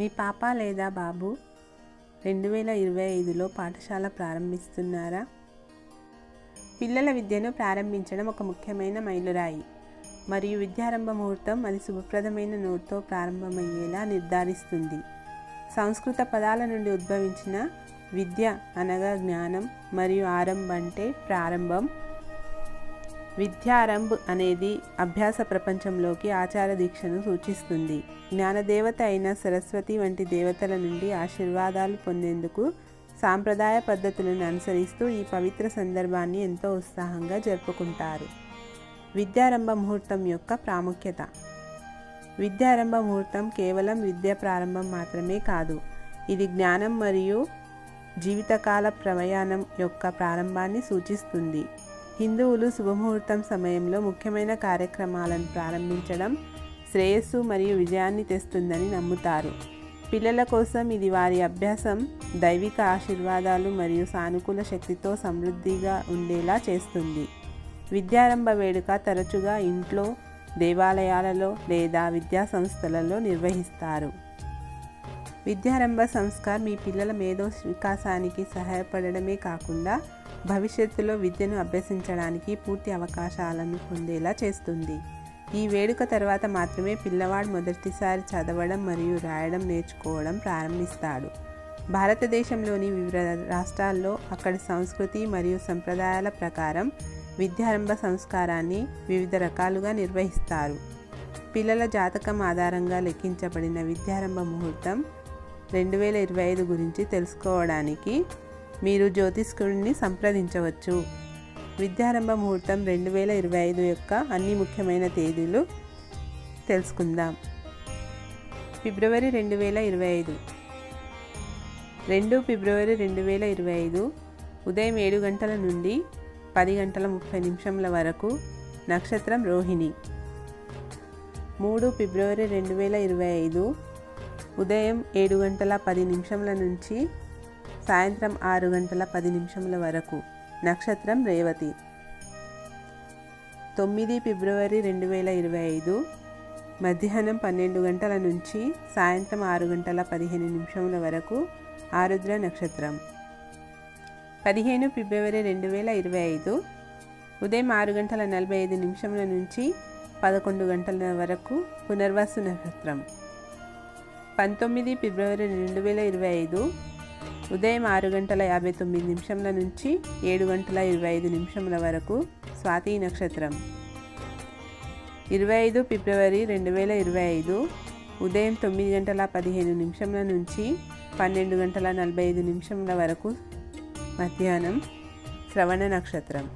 మీ పాప లేదా బాబు రెండు వేల ఇరవై ఐదులో పాఠశాల ప్రారంభిస్తున్నారా? పిల్లల విద్యను ప్రారంభించడం ఒక ముఖ్యమైన మైలురాయి. మరియు విద్యారంభ ముహూర్తం అది శుభప్రదమైన నోట్తో ప్రారంభమయ్యేలా నిర్ధారిస్తుంది. సంస్కృత పదాల నుండి ఉద్భవించిన విద్య అనగా జ్ఞానం మరియు ఆరంభ అంటే ప్రారంభం. విద్యారంభ్ అనేది అభ్యాస ప్రపంచంలోకి ఆచార దీక్షను సూచిస్తుంది. జ్ఞానదేవత అయిన సరస్వతి వంటి దేవతల నుండి ఆశీర్వాదాలు పొందేందుకు సాంప్రదాయ పద్ధతులను అనుసరిస్తూ ఈ పవిత్ర సందర్భాన్ని ఎంతో ఉత్సాహంగా జరుపుకుంటారు. విద్యారంభ ముహూర్తం యొక్క ప్రాముఖ్యత. విద్యారంభ ముహూర్తం కేవలం విద్య ప్రారంభం మాత్రమే కాదు ఇది జ్ఞానం మరియు జీవితకాల ప్రయాణం యొక్క ప్రారంభాన్ని సూచిస్తుంది. హిందువులు శుభముహూర్తం సమయంలో ముఖ్యమైన కార్యక్రమాలను ప్రారంభించడం శ్రేయస్సు మరియు విజయాన్ని తెస్తుందని నమ్ముతారు. పిల్లల కోసం ఇది వారి అభ్యాసం దైవిక ఆశీర్వాదాలు మరియు సానుకూల శక్తితో సమృద్ధిగా ఉండేలా చేస్తుంది. విద్యారంభ వేడుక తరచుగా ఇంట్లో దేవాలయాలలో లేదా విద్యా సంస్థలలో నిర్వహిస్తారు. విద్యారంభ సంస్కార్ మీ పిల్లల మేధో వికాసానికి సహాయపడడమే కాకుండా భవిష్యత్తులో విద్యను అభ్యసించడానికి పూర్తి అవకాశాలను పొందేలా చేస్తుంది. ఈ వేడుక తర్వాత మాత్రమే పిల్లవాడు మొదటిసారి చదవడం మరియు రాయడం నేర్చుకోవడం ప్రారంభిస్తాడు. భారతదేశంలోని వివిధ రాష్ట్రాల్లో అక్కడి సంస్కృతి మరియు సంప్రదాయాల ప్రకారం విద్యారంభ సంస్కారాన్ని వివిధ రకాలుగా నిర్వహిస్తారు. పిల్లల జాతకం ఆధారంగా లెక్కించబడిన విద్యారంభ ముహూర్తం రెండు వేల ఇరవై ఐదు గురించి తెలుసుకోవడానికి మీరు జ్యోతిష్కుడిని సంప్రదించవచ్చు. విద్యారంభ ముహూర్తం రెండు వేల ఇరవై ఐదు యొక్క అన్ని ముఖ్యమైన తేదీలు తెలుసుకుందాం. ఫిబ్రవరి రెండు వేల ఇరవై ఐదు. రెండు ఫిబ్రవరి రెండు వేల ఇరవై ఐదు ఉదయం ఏడు గంటల నుండి పది గంటల ముప్పై నిమిషంల వరకు నక్షత్రం రోహిణి. మూడు ఫిబ్రవరి రెండు వేల ఇరవై ఐదు ఉదయం ఏడు గంటల పది నిమిషంల నుంచి సాయంత్రం ఆరు గంటల పది నిమిషముల వరకు. నక్షత్రం రేవతి. తొమ్మిది ఫిబ్రవరి రెండు వేల ఇరవై ఐదు. మధ్యాహ్నం పన్నెండు గంటల నుంచి సాయంత్రం ఆరు గంటల పదిహేను నిమిషముల వరకు ఆరుద్ర నక్షత్రం. పదిహేను ఫిబ్రవరి రెండు వేల ఇరవై ఐదు. ఉదయం ఆరు గంటల నలభై ఐదు నిమిషముల నుంచి పదకొండు గంటల వరకు పునర్వాసు నక్షత్రం. పంతొమ్మిది ఫిబ్రవరి రెండు వేల ఇరవై ఐదు. ఉదయం ఆరు గంటల యాభై తొమ్మిది నిమిషంల నుంచి ఏడు గంటల ఇరవై ఐదు నిమిషముల వరకు స్వాతి నక్షత్రం. ఇరవై ఐదు ఫిబ్రవరి రెండు వేల ఇరవై ఐదు ఉదయం తొమ్మిది గంటల పదిహేను నిమిషంల నుంచి పన్నెండు గంటల నలభై ఐదు నిమిషముల వరకు మధ్యాహ్నం శ్రవణ నక్షత్రం.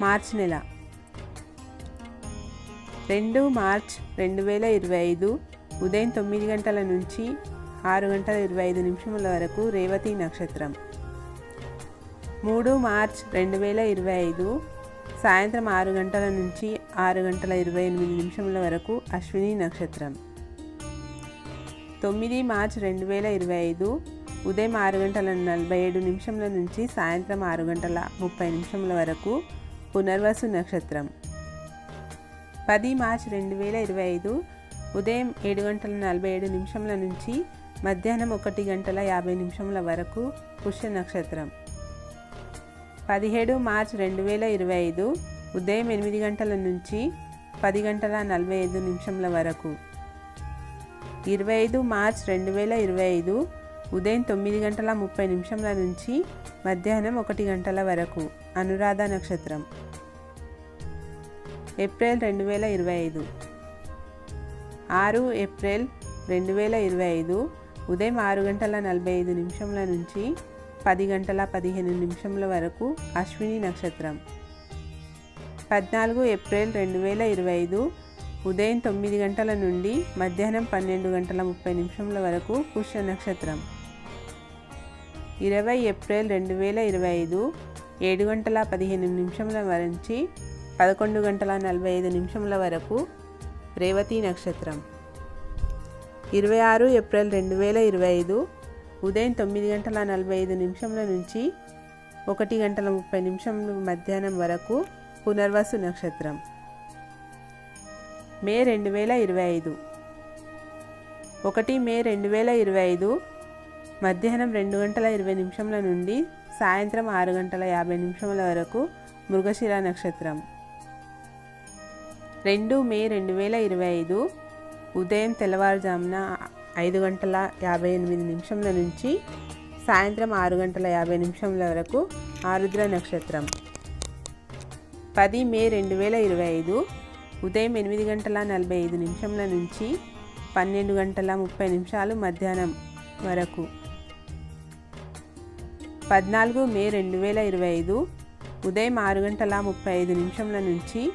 మార్చ్ నెల. రెండు మార్చ్ రెండు వేల ఇరవై ఐదు ఉదయం తొమ్మిది గంటల నుంచి ఆరు గంటల ఇరవై ఐదు నిమిషముల వరకు రేవతి నక్షత్రం. మూడు మార్చ్ రెండు వేల ఇరవై ఐదు సాయంత్రం ఆరు గంటల నుంచి ఆరు గంటల ఇరవై ఎనిమిది నిమిషముల వరకు అశ్విని నక్షత్రం. తొమ్మిది మార్చ్ రెండు వేల ఇరవై ఐదు ఉదయం ఆరు గంటల నలభై ఏడు నిమిషముల నుంచి సాయంత్రం ఆరు గంటల ముప్పై నిమిషముల వరకు పునర్వసు నక్షత్రం. పది మార్చ్ రెండు వేల ఇరవై ఐదు ఉదయం ఏడు గంటల నలభై ఏడు నిమిషముల నుంచి మధ్యాహ్నం ఒకటి గంటల యాభై నిమిషముల వరకు పుష్య నక్షత్రం. పదిహేడు మార్చ్ రెండు వేల ఇరవై ఐదు ఉదయం ఎనిమిది గంటల నుంచి పది గంటల నలభై ఐదు నిమిషముల వరకు. ఇరవై ఐదు మార్చ్ రెండు వేల ఇరవై ఐదు ఉదయం తొమ్మిది గంటల ముప్పై నిమిషముల నుంచి మధ్యాహ్నం ఒకటి గంటల వరకు. అనురాధ నక్షత్రం. ఏప్రిల్ రెండు వేల ఇరవై ఐదు. ఆరు ఏప్రిల్ రెండు వేల ఇరవై ఐదు ఉదయం ఆరు గంటల నలభై ఐదు నిమిషంల నుంచి పది గంటల పదిహేను నిమిషముల వరకు అశ్విని నక్షత్రం. పద్నాలుగు ఏప్రిల్ రెండు వేల ఇరవై ఐదు ఉదయం తొమ్మిది గంటల నుండి మధ్యాహ్నం పన్నెండు గంటల ముప్పై నిమిషముల వరకు పుష్య నక్షత్రం. ఇరవై ఏప్రిల్ రెండు వేల ఇరవై ఐదు ఏడు గంటల పదిహేను నిమిషముల నుంచి పదకొండు గంటల నలభై ఐదు నిమిషముల వరకు రేవతి నక్షత్రం. ఇరవై ఆరు ఏప్రిల్ రెండు వేల ఇరవై ఐదు ఉదయం తొమ్మిది గంటల నలభై ఐదు నిమిషముల నుంచి ఒకటి గంటల ముప్పై నిమిషముల మధ్యాహ్నం వరకు పునర్వసు నక్షత్రం. మే రెండు వేల ఇరవై ఐదు. ఒకటి మే రెండు వేల ఇరవై ఐదు మధ్యాహ్నం రెండు గంటల ఇరవై నిమిషంల నుండి సాయంత్రం ఆరు గంటల యాభై నిమిషముల వరకు మృగశిర నక్షత్రం. రెండు మే రెండు వేల ఇరవై ఐదు ఉదయం తెల్లవారుజామున ఐదు గంటల యాభై ఎనిమిది నిమిషంల నుంచి సాయంత్రం ఆరు గంటల యాభై నిమిషంల వరకు ఆరుద్ర నక్షత్రం. పది మే రెండు వేల ఇరవై ఐదు ఉదయం ఎనిమిది గంటల నలభై ఐదు నిమిషంల నుంచి పన్నెండు గంటల ముప్పై నిమిషాలు మధ్యాహ్నం వరకు. పద్నాలుగు మే రెండు వేల ఇరవై ఐదు ఉదయం ఆరు గంటల ముప్పై ఐదు నిమిషంల నుంచి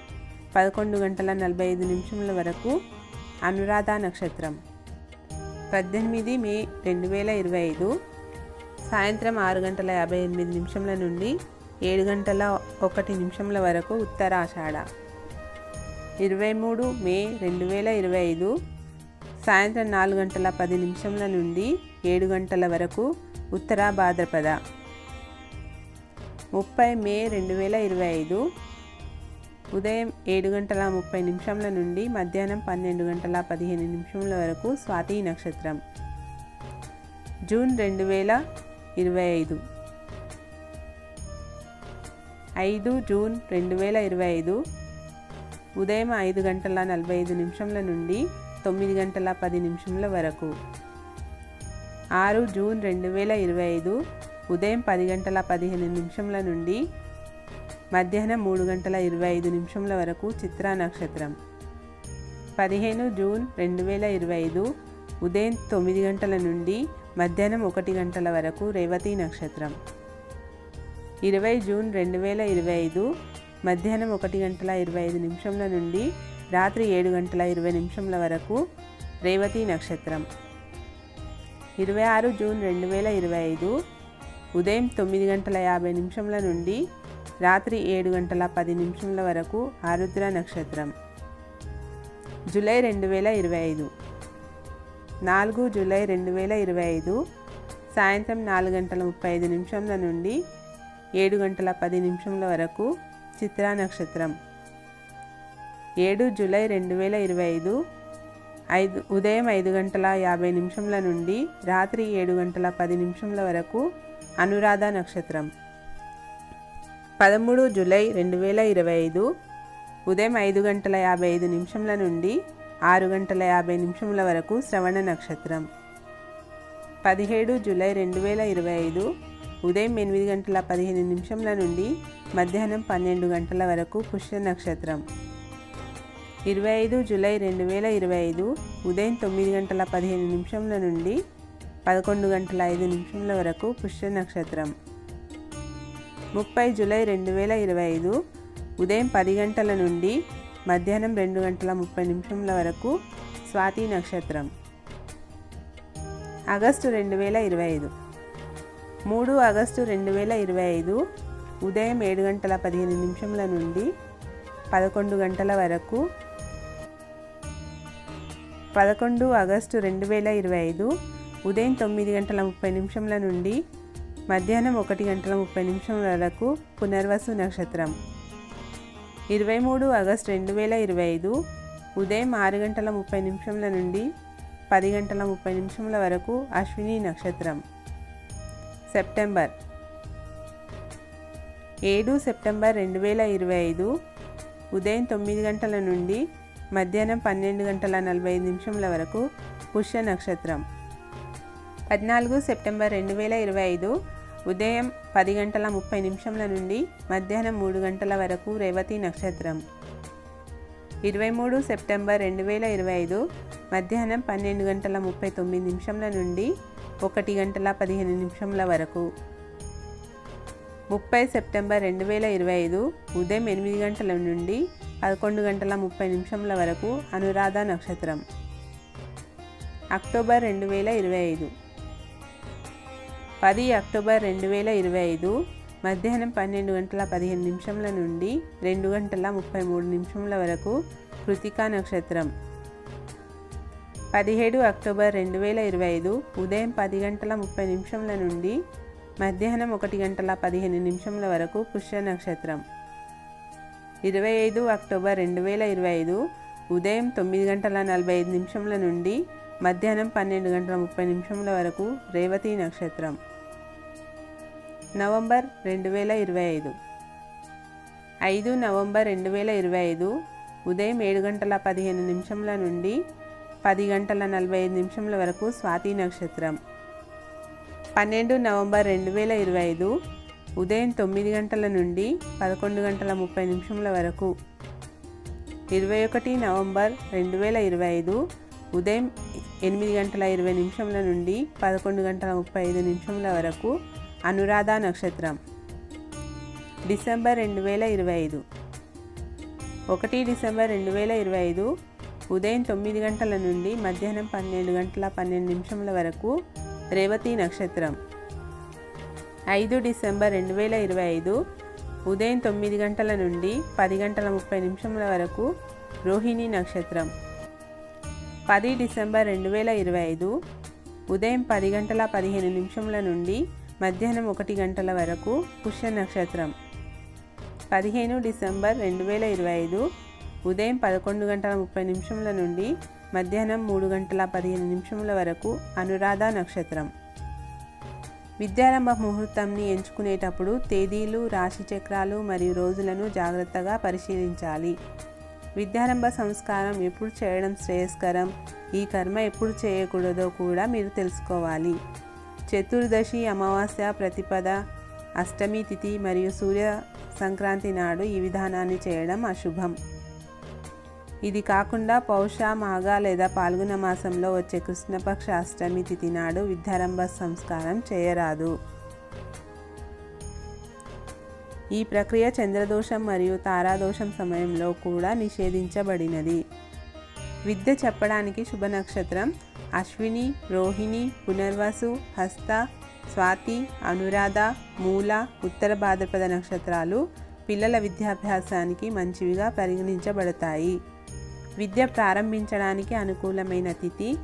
పదకొండు గంటల నలభై ఐదు నిమిషంల వరకు అనురాధ నక్షత్రం. పద్దెనిమిది మే రెండు వేల ఇరవై ఐదు సాయంత్రం ఆరు గంటల యాభై ఎనిమిది నిమిషంల నుండి ఏడు గంటల ఒకటి నిమిషంల వరకు ఉత్తరాషాఢ. ఇరవై మూడు మే రెండు వేల ఇరవై ఐదు సాయంత్రం నాలుగు గంటల పది నిమిషంల నుండి ఏడు గంటల వరకు ఉత్తర భాద్రపద. ముప్పై మే రెండు వేల ఇరవై ఐదు ఉదయం ఏడు గంటల ముప్పై నిమిషంల నుండి మధ్యాహ్నం పన్నెండు గంటల పదిహేను నిమిషంల వరకు స్వాతి నక్షత్రం. జూన్ రెండు వేల ఇరవై ఐదు. ఐదు జూన్ రెండు వేల ఇరవై ఐదు. ఉదయం ఐదు గంటల నలభై ఐదు నిమిషంల నుండి తొమ్మిది గంటల పది నిమిషంల వరకు. ఆరు జూన్ రెండు వేల ఇరవై ఐదు. ఉదయం పది గంటల పదిహేను నిమిషంల నుండి మధ్యాహ్నం మూడు గంటల ఇరవై ఐదు నిమిషంల వరకు చిత్రా నక్షత్రం. పదిహేను జూన్ రెండు వేల ఇరవై ఐదు ఉదయం తొమ్మిది గంటల నుండి మధ్యాహ్నం ఒకటి గంటల వరకు రేవతి నక్షత్రం. ఇరవై జూన్ రెండు వేల ఇరవై ఐదు మధ్యాహ్నం ఒకటి గంటల ఇరవై ఐదు నిమిషంల నుండి రాత్రి ఏడు గంటల ఇరవై నిమిషంల వరకు రేవతి నక్షత్రం. ఇరవై ఆరు జూన్ రెండు వేల ఇరవై ఐదు ఉదయం తొమ్మిది గంటల యాభై నిమిషంల నుండి రాత్రి ఏడు గంటల పది నిమిషంల వరకు ఆరుద్ర నక్షత్రం. జూలై రెండు వేల ఇరవై ఐదు. నాలుగు జూలై రెండు వేల ఇరవై ఐదు. సాయంత్రం నాలుగు గంటల ముప్పై ఐదు నిమిషంల నుండి ఏడు గంటల పది నిమిషంల వరకు చిత్రా నక్షత్రం. ఏడు జూలై రెండు వేల ఇరవై ఐదు. ఐదు ఉదయం ఐదు గంటల యాభై నిమిషంల నుండి రాత్రి ఏడు గంటల పది నిమిషంల వరకు అనురాధ నక్షత్రం. పదమూడు జూలై రెండు వేల ఇరవై ఐదు ఉదయం ఐదు గంటల యాభై ఐదు నిమిషంల నుండి ఆరు గంటల యాభై నిమిషముల వరకు శ్రవణ నక్షత్రం. పదిహేడు జూలై రెండు వేల ఇరవై ఐదు ఉదయం ఎనిమిది గంటల పదిహేను నిమిషంల నుండి మధ్యాహ్నం పన్నెండు గంటల వరకు పుష్య నక్షత్రం. ఇరవై ఐదు జూలై రెండు వేల ఇరవై ఐదు ఉదయం తొమ్మిది గంటల పదిహేను నిమిషంల నుండి పదకొండు గంటల ఐదు నిమిషంల వరకు పుష్య నక్షత్రం. ముప్పై జూలై రెండు వేల ఇరవై ఐదు ఉదయం పది గంటల నుండి మధ్యాహ్నం రెండు గంటల ముప్పై నిమిషంల వరకు స్వాతి నక్షత్రం. ఆగస్టు రెండు వేల ఇరవై ఐదు మూడు ఆగస్టు రెండు వేల ఇరవై ఐదు ఉదయం ఏడు గంటల పదిహేను నిమిషంల నుండి పదకొండు గంటల వరకు పదకొండు ఆగస్టు రెండు వేల ఇరవై ఐదు ఉదయం తొమ్మిది గంటల ముప్పై నిమిషంల నుండి మధ్యాహ్నం ఒకటి గంటల ముప్పై నిమిషం వరకు పునర్వసు నక్షత్రం. ఇరవై మూడు ఆగస్టు రెండు వేల ఇరవై ఐదు ఉదయం ఆరు గంటల ముప్పై నిమిషంల నుండి పది గంటల ముప్పై నిమిషంల వరకు అశ్విని నక్షత్రం. సెప్టెంబర్. ఏడు సెప్టెంబర్ రెండు వేల ఇరవై ఐదు ఉదయం తొమ్మిది గంటల నుండి మధ్యాహ్నం పన్నెండు గంటల నలభై ఐదు నిమిషంల వరకు పుష్య నక్షత్రం. పద్నాలుగు సెప్టెంబర్ రెండు వేల ఇరవై ఐదు ఉదయం పది గంటల ముప్పై నిమిషంల నుండి మధ్యాహ్నం మూడు గంటల వరకు రేవతి నక్షత్రం. ఇరవై మూడు సెప్టెంబర్ రెండు వేల ఇరవై ఐదు మధ్యాహ్నం పన్నెండు గంటల ముప్పై తొమ్మిది నిమిషంల నుండి ఒకటి గంటల పదిహేను నిమిషంల వరకు. ముప్పై సెప్టెంబర్ రెండు వేల ఇరవై ఐదు ఉదయం ఎనిమిది గంటల నుండి పదకొండు గంటల ముప్పై నిమిషంల వరకు అనురాధ నక్షత్రం. అక్టోబర్ రెండు వేల ఇరవై ఐదు పది అక్టోబర్ రెండు వేల ఇరవై ఐదు మధ్యాహ్నం పన్నెండు గంటల పదిహేను నిమిషంల నుండి రెండు గంటల ముప్పై మూడు నిమిషంల వరకు కృతికా నక్షత్రం. పదిహేడు అక్టోబర్ రెండు వేల ఇరవై ఐదు ఉదయం పది గంటల ముప్పై నిమిషంల నుండి మధ్యాహ్నం ఒకటి గంటల పదిహేను నిమిషంల వరకు పుష్య నక్షత్రం. ఇరవై ఐదు అక్టోబర్ రెండు వేల ఇరవై ఐదు ఉదయం తొమ్మిది గంటల నలభై ఐదు నిమిషంల నుండి మధ్యాహ్నం పన్నెండు గంటల ముప్పై నిమిషముల వరకు రేవతి నక్షత్రం. నవంబర్ రెండు వేల ఇరవై ఐదు. ఐదు నవంబర్ రెండు వేల ఇరవై ఐదు ఉదయం ఏడు గంటల పదిహేను నిమిషముల నుండి పది గంటల నలభై ఐదు నిమిషముల వరకు స్వాతి నక్షత్రం. పన్నెండు నవంబర్ రెండు వేల ఇరవై ఐదు ఉదయం తొమ్మిది గంటల నుండి పదకొండు గంటల ముప్పై నిమిషముల వరకు. ఇరవై ఒకటి నవంబర్ రెండు వేల ఇరవై ఐదు ఉదయం ఎనిమిది గంటల ఇరవై నిమిషంల నుండి పదకొండు గంటల ముప్పై ఐదు నిమిషముల వరకు అనురాధ నక్షత్రం. డిసెంబర్ రెండు వేల ఇరవై ఐదు. ఒకటి డిసెంబర్ రెండు వేల ఇరవై ఐదు ఉదయం తొమ్మిది గంటల నుండి మధ్యాహ్నం పన్నెండు గంటల పన్నెండు నిమిషముల వరకు రేవతి నక్షత్రం. ఐదు డిసెంబర్ రెండు వేల ఇరవై ఐదు ఉదయం తొమ్మిది గంటల నుండి పది గంటల ముప్పై నిమిషముల వరకు రోహిణి నక్షత్రం. పది డిసెంబర్ రెండు వేల ఇరవై ఐదు ఉదయం పది గంటల పదిహేను నిమిషముల నుండి మధ్యాహ్నం ఒకటి గంటల వరకు పుష్య నక్షత్రం. పదిహేను డిసెంబర్ రెండు వేల ఇరవై ఐదు ఉదయం పదకొండు గంటల ముప్పై నిమిషముల నుండి మధ్యాహ్నం మూడు గంటల పదిహేను నిమిషముల వరకు అనురాధ నక్షత్రం. విద్యారంభ ముహూర్తంని ఎంచుకునేటప్పుడు తేదీలు రాశి చక్రాలు మరియు రోజులను జాగ్రత్తగా పరిశీలించాలి. విద్యారంభ సంస్కారం ఎప్పుడు చేయడం శ్రేయస్కరం ఈ కర్మ ఎప్పుడు చేయకూడదో కూడా మీరు తెలుసుకోవాలి. చతుర్దశి అమావాస్య ప్రతిపద అష్టమి తిథి మరియు సూర్య సంక్రాంతి నాడు ఈ విధానాన్ని చేయడం అశుభం. ఇది కాకుండా పౌష మాఘ లేదా పాల్గొన మాసంలో వచ్చే కృష్ణపక్ష అష్టమి తిథి నాడు విద్యారంభ సంస్కారం చేయరాదు. ఈ ప్రక్రియ చంద్రదోషం మరియు తారాదోషం సమయంలో కూడా నిషేధించబడినది. విద్య చెప్పడానికి శుభ నక్షత్రం అశ్విని రోహిణి పునర్వసు హస్త స్వాతి అనురాధ మూల ఉత్తర భాద్రపద నక్షత్రాలు పిల్లల విద్యాభ్యాసానికి మంచివిగా పరిగణించబడతాయి. విద్య ప్రారంభించడానికి అనుకూలమైన తిథి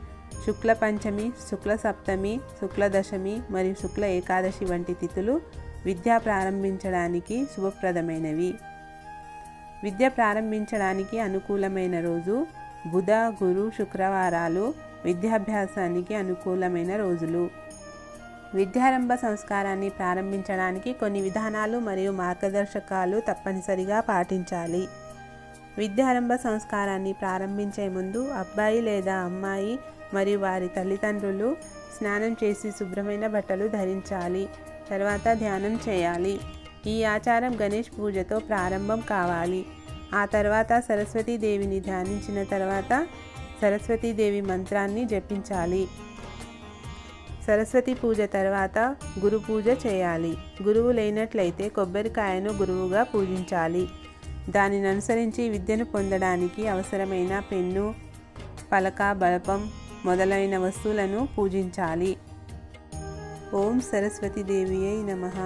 శుక్ల పంచమి శుక్ల సప్తమి శుక్ల దశమి మరియు శుక్ల ఏకాదశి వంటి తిథులు విద్య ప్రారంభించడానికి శుభప్రదమైనవి. విద్య ప్రారంభించడానికి అనుకూలమైన రోజు బుధ గురు శుక్రవారాలు విద్యాభ్యాసానికి అనుకూలమైన రోజులు. విద్యారంభ సంస్కారాన్ని ప్రారంభించడానికి కొన్ని విధానాలు మరియు మార్గదర్శకాలు తప్పనిసరిగా పాటించాలి. విద్యారంభ సంస్కారాన్ని ప్రారంభించే ముందు అబ్బాయి లేదా అమ్మాయి మరియు వారి తల్లిదండ్రులు స్నానం చేసి శుభ్రమైన బట్టలు ధరించాలి. తర్వాత ధ్యానం చేయాలి. ఈ ఆచారం గణేష్ పూజతో ప్రారంభం కావాలి. ఆ తర్వాత సరస్వతీదేవిని ధ్యానించిన తర్వాత సరస్వతీదేవి మంత్రాన్ని జపించాలి. సరస్వతి పూజ తర్వాత గురు పూజ చేయాలి. గురువు లేనట్లయితే కొబ్బరికాయను గురువుగా పూజించాలి. దానిని అనుసరించి విద్యను పొందడానికి అవసరమైన పెన్ను పలక బలపం మొదలైన వస్తువులను పూజించాలి. ఓం సరస్వతి దేవియై నమః